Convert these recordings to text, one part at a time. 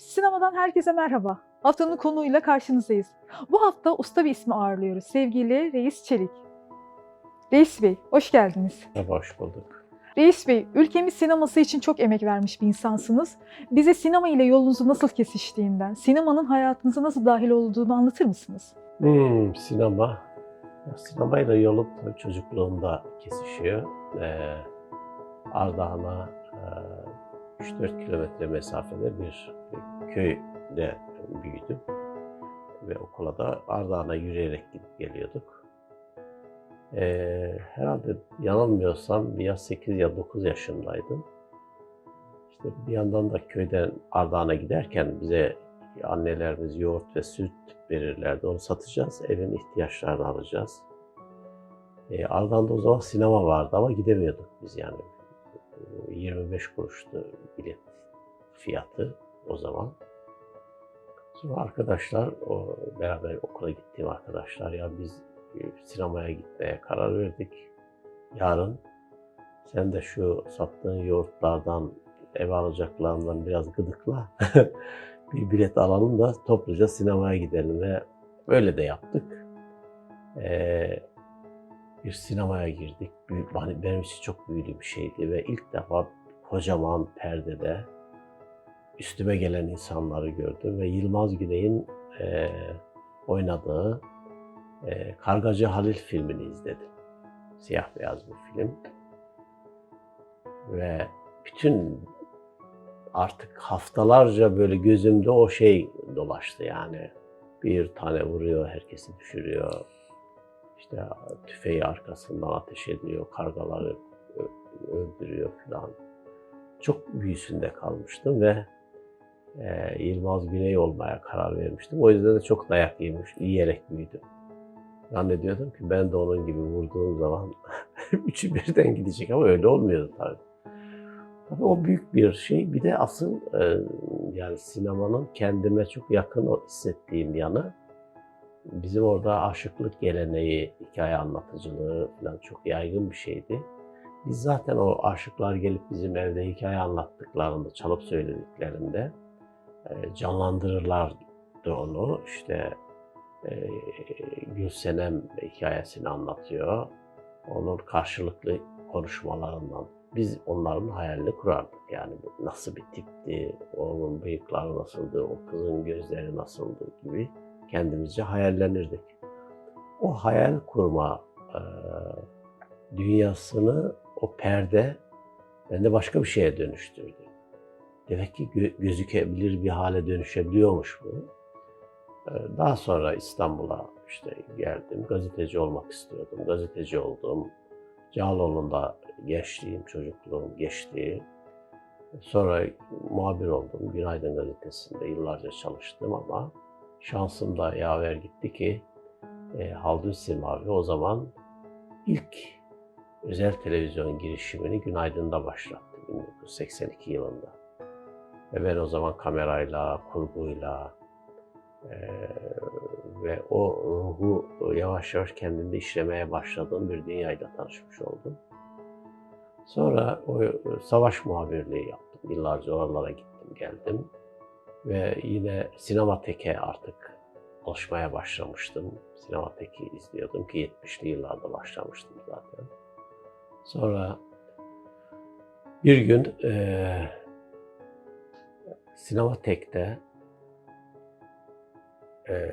Sinemadan herkese merhaba. Haftanın konuğuyla karşınızdayız. Bu hafta usta bir ismi ağırlıyoruz. Sevgili Reis Çelik. Reis Bey, hoş geldiniz. Merhaba, hoş bulduk. Reis Bey, ülkemiz sineması için çok emek vermiş bir insansınız. Bize sinema ile yolunuzun nasıl kesiştiğinden, sinemanın hayatınıza nasıl dahil olduğunu anlatır mısınız? Hmm, sinema. Sinemayla yolum çocukluğumda kesişiyor. Ee, Ardahan'a e, 3-4 kilometre mesafede bir köyde büyüdüm. Ve okula da Ardahan'a yürüyerek gidip geliyorduk. Ee, herhalde yanılmıyorsam ya 8 ya 9 yaşındaydım. İşte bir yandan da köyden Ardahan'a giderken bize annelerimiz yoğurt ve süt verirlerdi. Onu satacağız, evin ihtiyaçlarını alacağız. E, Ardahan'da o zaman sinema vardı ama gidemiyorduk biz yani. E, 25 kuruştu bilet fiyatı o zaman. Sonra arkadaşlar, o beraber okula gittiğim arkadaşlar ya biz e, sinemaya gitmeye karar verdik. Yarın sen de şu sattığın yoğurtlardan ev alacaklarından biraz gıdıkla. bir bilet alalım da topluca sinemaya gidelim ve öyle de yaptık. Ee, bir sinemaya girdik. Büyük, hani benim için çok büyülü bir şeydi ve ilk defa kocaman perdede üstüme gelen insanları gördüm ve Yılmaz Güney'in e, oynadığı e, Kargacı Halil filmini izledim. Siyah beyaz bir film. Ve bütün artık haftalarca böyle gözümde o şey dolaştı yani. Bir tane vuruyor, herkesi düşürüyor. İşte tüfeği arkasından ateş ediyor, kargaları öldürüyor falan. Çok büyüsünde kalmıştım ve e, Yılmaz Güney olmaya karar vermiştim. O yüzden de çok dayak yemiş, yiyerek büyüdüm. Zannediyordum ki ben de onun gibi vurduğum zaman üçü birden gidecek ama öyle olmuyordu tabii. Tabii o büyük bir şey. Bir de asıl e, yani sinemanın kendime çok yakın hissettiğim yanı bizim orada aşıklık geleneği, hikaye anlatıcılığı falan çok yaygın bir şeydi. Biz zaten o aşıklar gelip bizim evde hikaye anlattıklarında, çalıp söylediklerinde e, canlandırırlardı onu. İşte e, Gülsenem hikayesini anlatıyor. Onun karşılıklı konuşmalarından biz onların hayalini kurardık. Yani nasıl bir tipti, onun bıyıkları nasıldı, o kızın gözleri nasıldı gibi kendimizce hayallenirdik. O hayal kurma e, dünyasını o perde bende başka bir şeye dönüştürdü. Demek ki gö- gözükebilir bir hale dönüşebiliyormuş bu. E, daha sonra İstanbul'a işte geldim. Gazeteci olmak istiyordum. Gazeteci oldum. Cağaloğlu'nda gençliğim, çocukluğum geçti. Sonra muhabir oldum. Günaydın gazetesinde yıllarca çalıştım ama şansım da yaver gitti ki e, Haldun Selim abi o zaman ilk özel televizyon girişimini Günaydın'da başlattı 1982 yılında. Ve ben o zaman kamerayla, kurguyla e, ve o ruhu yavaş yavaş kendimde işlemeye başladığım bir dünyayla tanışmış oldum. Sonra o savaş muhabirliği yaptım. Yıllarca oralara gittim, geldim. Ve yine Sinemateke artık alışmaya başlamıştım. Sinemateki izliyordum ki 70'li yıllarda başlamıştım zaten. Sonra bir gün e, Sinematek'te e,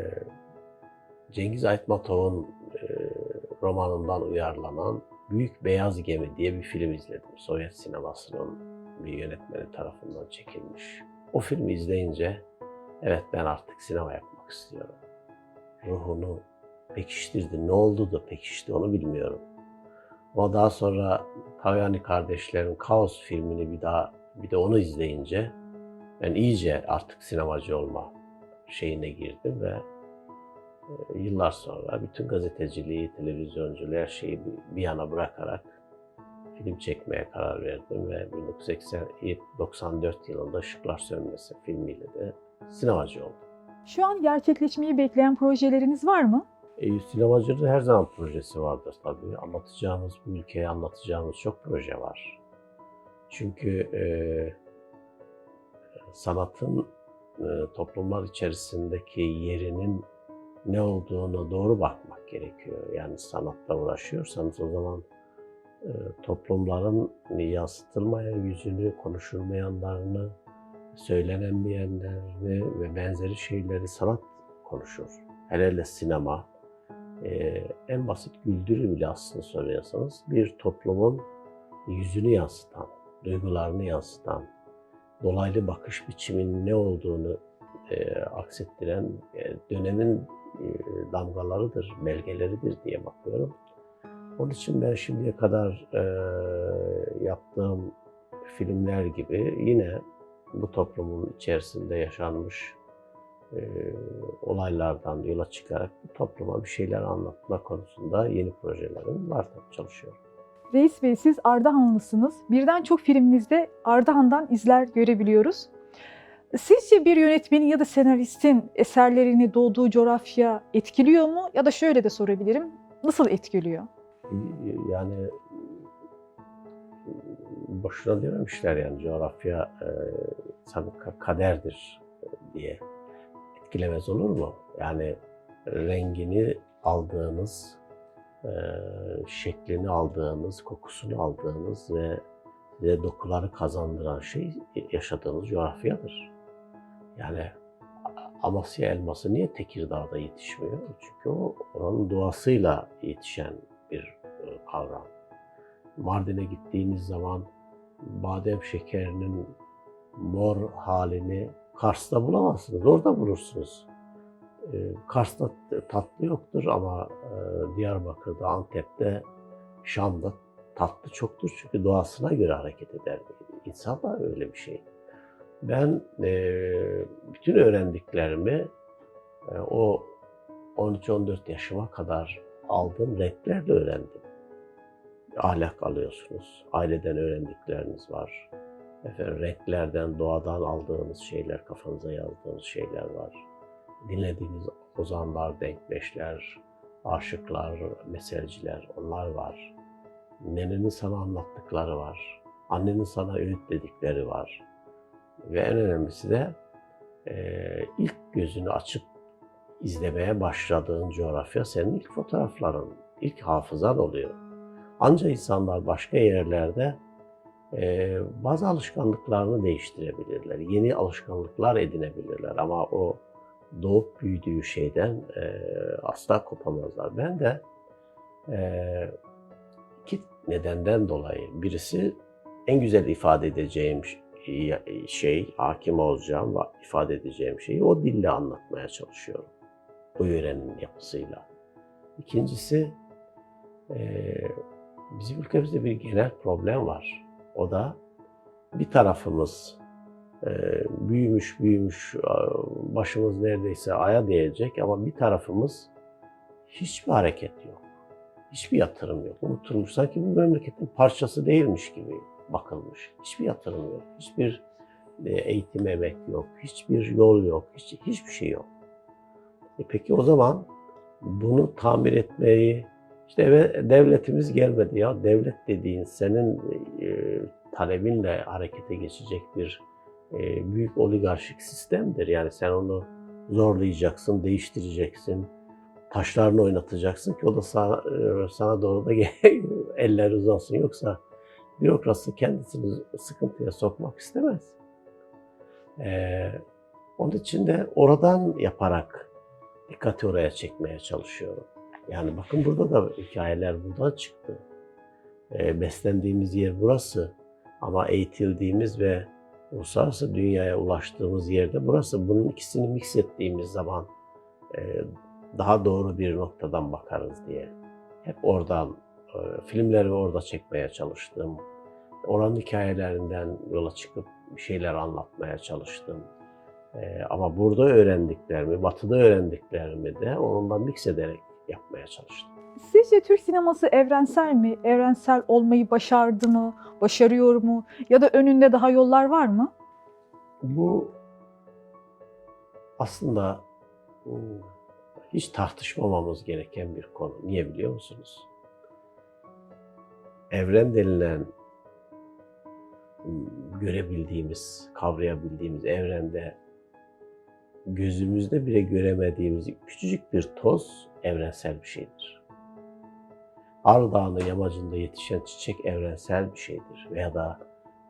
Cengiz Aytmatov'un e, romanından uyarlanan Büyük Beyaz Gemi diye bir film izledim. Sovyet sinemasının bir yönetmeni tarafından çekilmiş. O filmi izleyince evet ben artık sinema yapmak istiyorum. Ruhunu pekiştirdi. Ne oldu da pekişti onu bilmiyorum. Ama daha sonra Tavyani kardeşlerin Kaos filmini bir daha bir de onu izleyince ben iyice artık sinemacı olma şeyine girdim ve e, yıllar sonra bütün gazeteciliği, televizyonculuğu her şeyi bir- bir yana bırakarak film çekmeye karar verdim ve 1994 yılında Işıklar Sönmesi filmiyle de sinemacı oldum. Şu an gerçekleşmeyi bekleyen projeleriniz var mı? E, sinemacılığın her zaman projesi vardır tabii. Anlatacağımız, bu ülkeye anlatacağımız çok proje var. Çünkü e, sanatın e, toplumlar içerisindeki yerinin ne olduğunu doğru bakmak gerekiyor. Yani sanatla uğraşıyorsanız o zaman toplumların yansıtılmayan yüzünü, konuşulmayanlarını, söylenenmeyenlerini ve benzeri şeyleri sanat konuşur. Hele hele sinema. e, en basit güldürü bile aslında soruyorsanız bir toplumun yüzünü yansıtan, duygularını yansıtan, dolaylı bakış biçiminin ne olduğunu e, aksettiren e, dönemin e, damgalarıdır, belgeleridir diye bakıyorum. Onun için ben şimdiye kadar e, yaptığım filmler gibi yine bu toplumun içerisinde yaşanmış e, olaylardan yola çıkarak bu topluma bir şeyler anlatma konusunda yeni projelerim var tabii çalışıyorum. Reis Bey siz Ardahanlısınız. Birden çok filminizde Ardahan'dan izler görebiliyoruz. Sizce bir yönetmenin ya da senaristin eserlerini doğduğu coğrafya etkiliyor mu? Ya da şöyle de sorabilirim. Nasıl etkiliyor? Yani boşuna dememişler yani coğrafya e, sanki ka- kaderdir e, diye etkilemez olur mu? Yani rengini aldığınız, e, şeklini aldığınız, kokusunu aldığınız ve size dokuları kazandıran şey yaşadığınız coğrafyadır. Yani Amasya elması niye Tekirdağ'da yetişmiyor? Çünkü o oranın doğasıyla yetişen bir e, kavram. Mardin'e gittiğiniz zaman badem şekerinin mor halini Kars'ta bulamazsınız. Orada bulursunuz. E, Kars'ta tatlı yoktur ama e, Diyarbakır'da, Antep'te, Şam'da tatlı çoktur. Çünkü doğasına göre hareket eder. İnsan da öyle bir şey. Ben bütün öğrendiklerimi o 13-14 yaşıma kadar aldığım renklerle öğrendim. Ahlak alıyorsunuz. Aileden öğrendikleriniz var. Efendim, renklerden, doğadan aldığınız şeyler, kafanıza yazdığınız şeyler var. Dinlediğiniz ozanlar, denkbeşler, aşıklar, meselciler onlar var. Nenenin sana anlattıkları var. Annenin sana öğüt dedikleri var. Ve en önemlisi de eee, ilk gözünü açıp izlemeye başladığın coğrafya senin ilk fotoğrafların, ilk hafızan oluyor. Ancak insanlar başka yerlerde eee, bazı alışkanlıklarını değiştirebilirler. Yeni alışkanlıklar edinebilirler ama o doğup büyüdüğü şeyden eee, asla kopamazlar. Ben de eee, iki nedenden dolayı birisi en güzel ifade edeceğim şey, hakim olacağım ifade edeceğim şeyi o dille anlatmaya çalışıyorum. O yörenin yapısıyla. İkincisi, eee, bizim ülkemizde bir genel problem var. O da bir tarafımız eee, büyümüş büyümüş, başımız neredeyse aya değecek ama bir tarafımız hiçbir hareket yok. Hiçbir yatırım yok. Unutulmuş. Sanki bu memleketin parçası değilmiş gibi bakılmış. Hiçbir yatırım yok. Hiçbir e, eğitim emek yok. Hiçbir yol yok. Hiç, hiçbir şey yok. E peki o zaman bunu tamir etmeyi işte eve devletimiz gelmedi ya. Devlet dediğin senin e, talebinle harekete geçecek bir e, büyük oligarşik sistemdir. Yani sen onu zorlayacaksın, değiştireceksin, taşlarını oynatacaksın ki o da sana, e, sana doğru da eller uzansın. Yoksa bürokrasi kendisini sıkıntıya sokmak istemez. Ee, onun için de oradan yaparak dikkati oraya çekmeye çalışıyorum. Yani bakın burada da hikayeler buradan çıktı. Ee, beslendiğimiz yer burası ama eğitildiğimiz ve uluslararası dünyaya ulaştığımız yerde burası. Bunun ikisini mix ettiğimiz zaman e, daha doğru bir noktadan bakarız diye. Hep oradan e, filmlerimi orada çekmeye çalıştım. Oranın hikayelerinden yola çıkıp bir şeyler anlatmaya çalıştım. E, ama burada öğrendiklerimi, batıda öğrendiklerimi de onunla mix ederek yapmaya çalıştım. Sizce Türk sineması evrensel mi? Evrensel olmayı başardı mı? Başarıyor mu? Ya da önünde daha yollar var mı? Bu aslında hmm, hiç tartışmamamız gereken bir konu. Niye biliyor musunuz? Evren denilen hmm, görebildiğimiz, kavrayabildiğimiz evrende gözümüzde bile göremediğimiz küçücük bir toz evrensel bir şeydir. Ağrı Dağı'nın yamacında yetişen çiçek evrensel bir şeydir. Veya da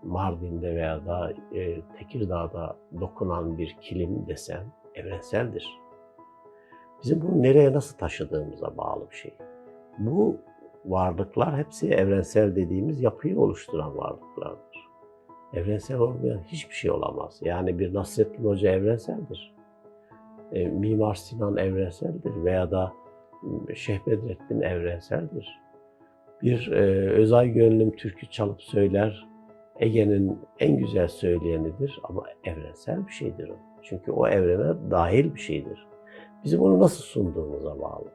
Mardin'de veya da e, Tekirdağ'da dokunan bir kilim desen evrenseldir. Bizim bunu nereye nasıl taşıdığımıza bağlı bir şey. Bu varlıklar hepsi evrensel dediğimiz yapıyı oluşturan varlıklardır. Evrensel olmayan hiçbir şey olamaz. Yani bir Nasrettin Hoca evrenseldir. E, Mimar Sinan evrenseldir veya da Şeyh Bedrettin evrenseldir. Bir e, Özay Gönlüm türkü çalıp söyler, Ege'nin en güzel söyleyenidir ama evrensel bir şeydir o. Çünkü o evrene dahil bir şeydir. Bizim onu nasıl sunduğumuza bağlı.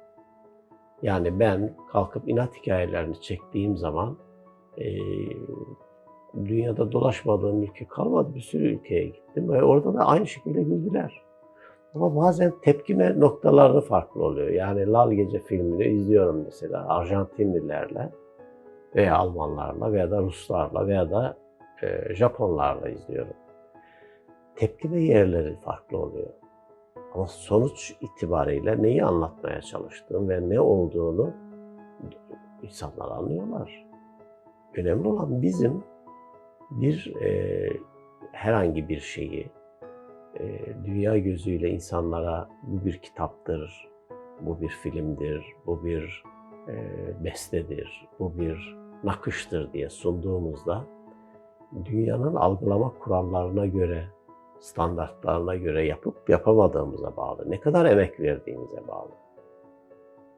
Yani ben kalkıp inat hikayelerini çektiğim zaman e, dünyada dolaşmadığım ülke kalmadı. Bir sürü ülkeye gittim ve orada da aynı şekilde güldüler. Ama bazen tepkime noktaları farklı oluyor. Yani Lal Gece filmini izliyorum mesela Arjantinlilerle veya Almanlarla veya da Ruslarla veya da e, Japonlarla izliyorum. Tepkime yerleri farklı oluyor. Ama sonuç itibariyle neyi anlatmaya çalıştığım ve ne olduğunu insanlar anlıyorlar. Önemli olan bizim bir e, herhangi bir şeyi dünya gözüyle insanlara bu bir kitaptır, bu bir filmdir, bu bir bestedir, bu bir nakıştır diye sunduğumuzda dünyanın algılama kurallarına göre, standartlarına göre yapıp yapamadığımıza bağlı. Ne kadar emek verdiğimize bağlı.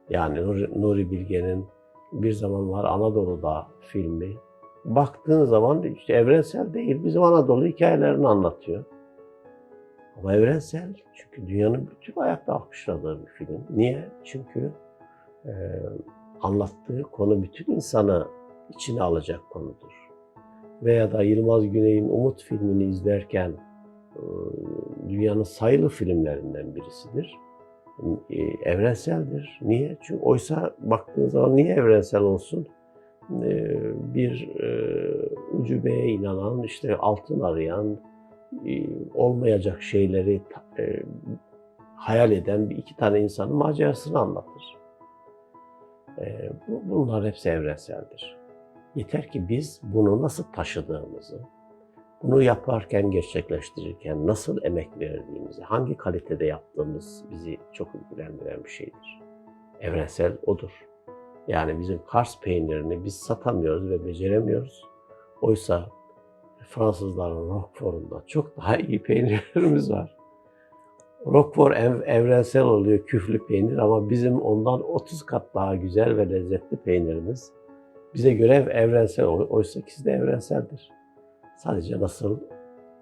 Yani Nuri, Nuri Bilge'nin Bir Zamanlar Anadolu'da filmi baktığın zaman işte evrensel değil, bizim Anadolu hikayelerini anlatıyor. Ama evrensel çünkü dünyanın bütün ayakta alkışladığı bir film. Niye? Çünkü e, anlattığı konu bütün insanı içine alacak konudur. Veya da Yılmaz Güney'in Umut filmini izlerken e, dünyanın sayılı filmlerinden birisidir. E, evrenseldir. Niye? Çünkü oysa baktığın zaman niye evrensel olsun? E, bir e, ucubeye inanan, işte altın arayan, olmayacak şeyleri e, hayal eden bir iki tane insanın macerasını anlatır. E, bu, bunlar hepsi evrenseldir. Yeter ki biz bunu nasıl taşıdığımızı, bunu yaparken, gerçekleştirirken nasıl emek verdiğimizi, hangi kalitede yaptığımız bizi çok ilgilendiren bir şeydir. Evrensel odur. Yani bizim Kars peynirini biz satamıyoruz ve beceremiyoruz. Oysa Fransızların Roquefort'unda çok daha iyi peynirlerimiz var. Roquefort ev, evrensel oluyor, küflü peynir ama bizim ondan 30 kat daha güzel ve lezzetli peynirimiz. Bize göre evrensel oluyor. Oysa ikisi de evrenseldir. Sadece nasıl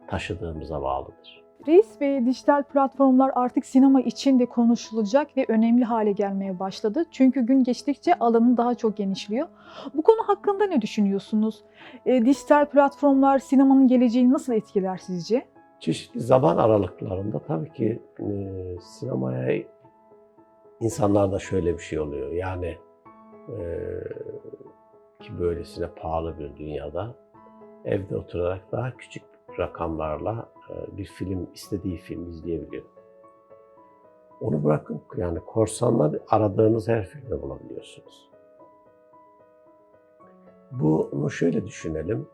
taşıdığımıza bağlıdır. Reis ve dijital platformlar artık sinema için de konuşulacak ve önemli hale gelmeye başladı. Çünkü gün geçtikçe alanı daha çok genişliyor. Bu konu hakkında ne düşünüyorsunuz? E, dijital platformlar sinemanın geleceğini nasıl etkiler sizce? Çeşitli zaman aralıklarında tabii ki e, sinemaya insanlarda şöyle bir şey oluyor. Yani e, ki böylesine pahalı bir dünyada evde oturarak daha küçük rakamlarla bir film, istediği film izleyebiliyor. Onu bırakın yani korsanlar aradığınız her filmi bulabiliyorsunuz. Bunu şöyle düşünelim.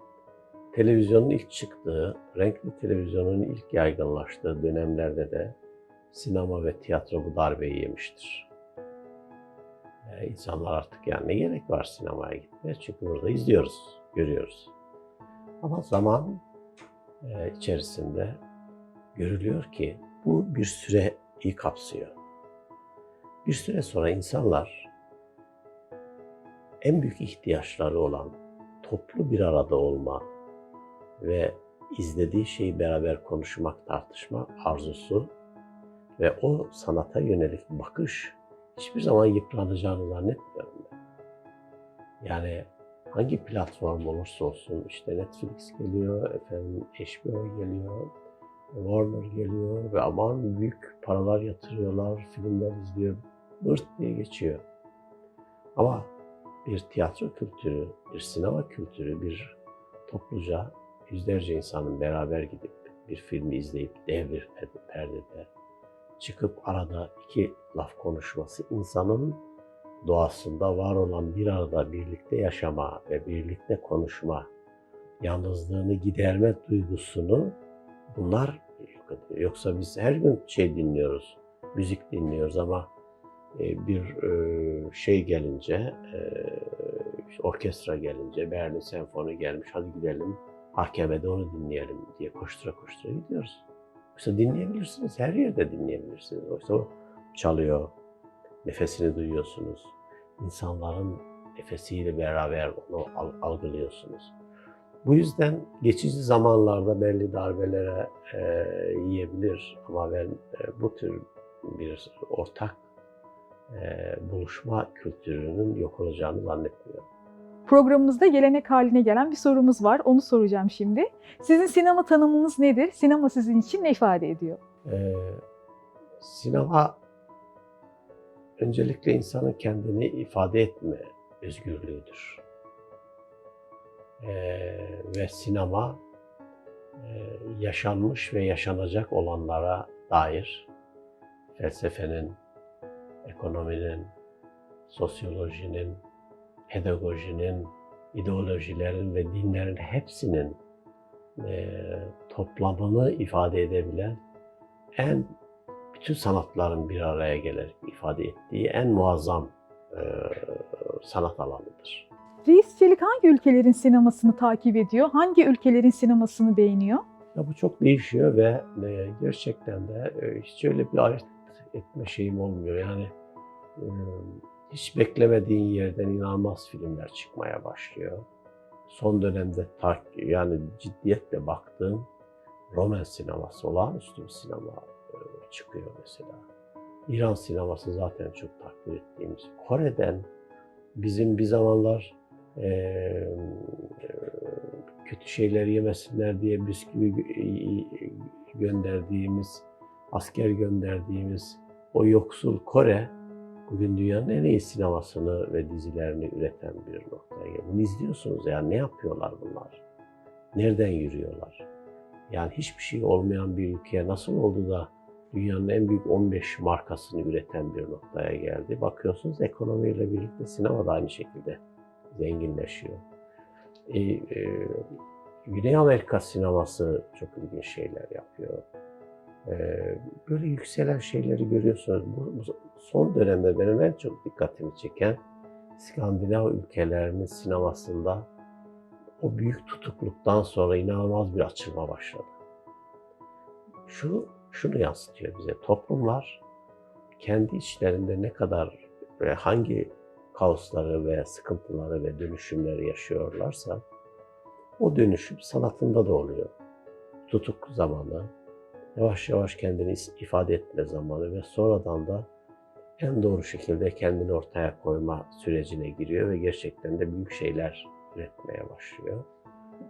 Televizyonun ilk çıktığı, renkli televizyonun ilk yaygınlaştığı dönemlerde de sinema ve tiyatro bu darbeyi yemiştir. Ee, insanlar artık yani ne gerek var sinemaya gitmeye? Çünkü burada izliyoruz, görüyoruz. Ama zaman e, içerisinde görülüyor ki bu bir süreyi kapsıyor. Bir süre sonra insanlar en büyük ihtiyaçları olan toplu bir arada olma ve izlediği şeyi beraber konuşmak, tartışma arzusu ve o sanata yönelik bakış hiçbir zaman yıpranacağını zannetmiyorum ben. Yani hangi platform olursa olsun işte Netflix geliyor, efendim HBO geliyor, Warner geliyor ve aman büyük paralar yatırıyorlar, filmler izliyor, bırt diye geçiyor. Ama bir tiyatro kültürü, bir sinema kültürü, bir topluca yüzlerce insanın beraber gidip bir filmi izleyip dev bir perdede çıkıp arada iki laf konuşması insanın doğasında var olan bir arada birlikte yaşama ve birlikte konuşma, yalnızlığını giderme duygusunu bunlar yok ediyor. Yoksa biz her gün şey dinliyoruz, müzik dinliyoruz ama e, bir e, şey gelince, e, orkestra gelince, Berlin Senfoni gelmiş, hadi gidelim hakemede onu dinleyelim diye koştura koştura gidiyoruz. Oysa dinleyebilirsiniz, her yerde dinleyebilirsiniz. Oysa o çalıyor, nefesini duyuyorsunuz. İnsanların nefesiyle beraber onu al- algılıyorsunuz. Bu yüzden geçici zamanlarda belli darbelere e, yiyebilir ama ben e, bu tür bir ortak e, buluşma kültürünün yok olacağını zannetmiyorum. Programımızda gelenek haline gelen bir sorumuz var. Onu soracağım şimdi. Sizin sinema tanımınız nedir? Sinema sizin için ne ifade ediyor? Ee, sinema öncelikle insanın kendini ifade etme özgürlüğüdür. Ee, ve sinema e, yaşanmış ve yaşanacak olanlara dair felsefenin, ekonominin, sosyolojinin, pedagojinin, ideolojilerin ve dinlerin hepsinin e, toplamını ifade edebilen en bütün sanatların bir araya gelerek ifade ettiği en muazzam e, sanat alanıdır. Reis Çelik hangi ülkelerin sinemasını takip ediyor? Hangi ülkelerin sinemasını beğeniyor? Ya bu çok değişiyor ve e, gerçekten de e, hiç öyle bir ayırt etme şeyim olmuyor. Yani e, hiç beklemediğin yerden inanılmaz filmler çıkmaya başlıyor. Son dönemde tak, yani ciddiyetle baktığım Roman sineması, olağanüstü bir sinema çıkıyor mesela. İran sineması zaten çok takdir ettiğimiz. Kore'den bizim bir zamanlar e, kötü şeyler yemesinler diye bisküvi gö- gönderdiğimiz, asker gönderdiğimiz o yoksul Kore bugün dünyanın en iyi sinemasını ve dizilerini üreten bir noktaya. Bunu izliyorsunuz ya ne yapıyorlar bunlar? Nereden yürüyorlar? Yani hiçbir şey olmayan bir ülkeye nasıl oldu da dünyanın en büyük 15 markasını üreten bir noktaya geldi. Bakıyorsunuz ekonomiyle birlikte sinema da aynı şekilde zenginleşiyor. E, e, Güney Amerika sineması çok ilginç şeyler yapıyor. E, böyle yükselen şeyleri görüyorsunuz. Bu, bu son dönemde benim en çok dikkatimi çeken İskandinav ülkelerinin sinemasında o büyük tutukluktan sonra inanılmaz bir açılma başladı. Şu şunu yansıtıyor bize. Toplumlar kendi içlerinde ne kadar ve hangi kaosları ve sıkıntıları ve dönüşümleri yaşıyorlarsa o dönüşüm sanatında da oluyor. Tutuk zamanı, yavaş yavaş kendini ifade etme zamanı ve sonradan da en doğru şekilde kendini ortaya koyma sürecine giriyor ve gerçekten de büyük şeyler üretmeye başlıyor.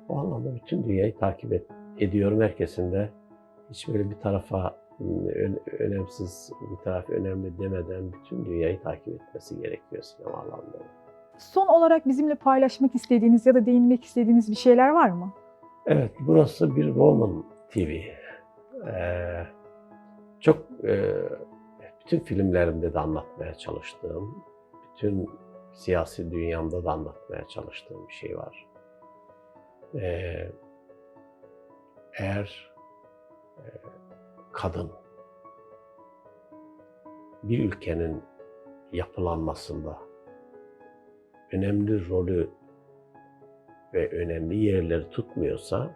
O anlamda bütün dünyayı takip et, ediyorum. Herkesin de hiç böyle bir tarafa ön- önemsiz, bir taraf önemli demeden bütün dünyayı takip etmesi gerekiyor sinema alanında. Son olarak bizimle paylaşmak istediğiniz ya da değinmek istediğiniz bir şeyler var mı? Evet, burası bir Roman TV. Ee, çok e, bütün filmlerimde de anlatmaya çalıştığım, bütün siyasi dünyamda da anlatmaya çalıştığım bir şey var. Ee, eğer kadın bir ülkenin yapılanmasında önemli rolü ve önemli yerleri tutmuyorsa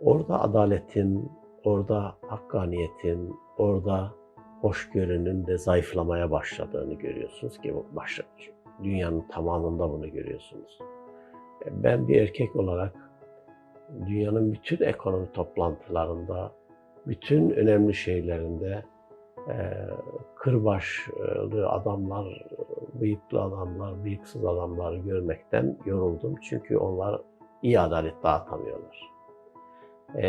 orada adaletin, orada hakkaniyetin, orada hoşgörünün de zayıflamaya başladığını görüyorsunuz ki bu başla, dünyanın tamamında bunu görüyorsunuz. Ben bir erkek olarak dünyanın bütün ekonomi toplantılarında, bütün önemli şeylerinde e, kırbaçlı adamlar, bıyıklı adamlar, bıyıksız adamlar görmekten yoruldum. Çünkü onlar iyi adalet dağıtamıyorlar. E,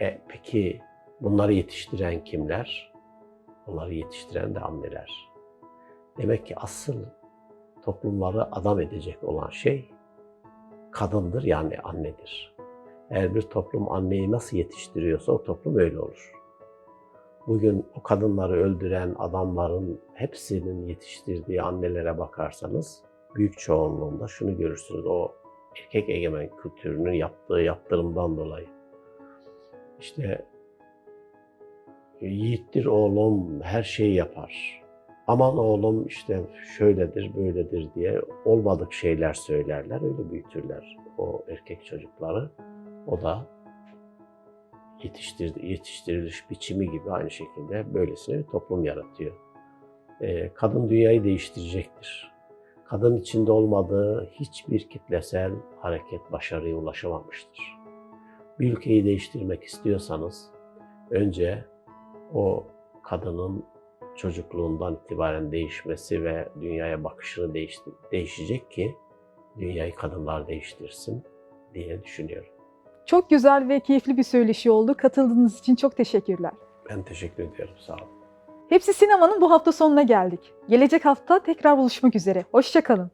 e, peki bunları yetiştiren kimler? Onları yetiştiren de anneler. Demek ki asıl toplumları adam edecek olan şey kadındır yani annedir. Eğer bir toplum anneyi nasıl yetiştiriyorsa o toplum öyle olur. bugün o kadınları öldüren adamların hepsinin yetiştirdiği annelere bakarsanız büyük çoğunluğunda şunu görürsünüz. O erkek egemen kültürünün yaptığı yaptırımdan dolayı. İşte yiğittir oğlum her şeyi yapar. Aman oğlum işte şöyledir böyledir diye olmadık şeyler söylerler. Öyle büyütürler o erkek çocukları. O da yetiştir, yetiştiriliş biçimi gibi aynı şekilde böylesine bir toplum yaratıyor. Ee, kadın dünyayı değiştirecektir. Kadın içinde olmadığı hiçbir kitlesel hareket başarıya ulaşamamıştır. Bir ülkeyi değiştirmek istiyorsanız önce o kadının çocukluğundan itibaren değişmesi ve dünyaya bakışını değişti, değişecek ki dünyayı kadınlar değiştirsin diye düşünüyorum. Çok güzel ve keyifli bir söyleşi oldu. Katıldığınız için çok teşekkürler. Ben teşekkür ediyorum. Sağ olun. Hepsi Sinema'nın bu hafta sonuna geldik. Gelecek hafta tekrar buluşmak üzere. Hoşçakalın.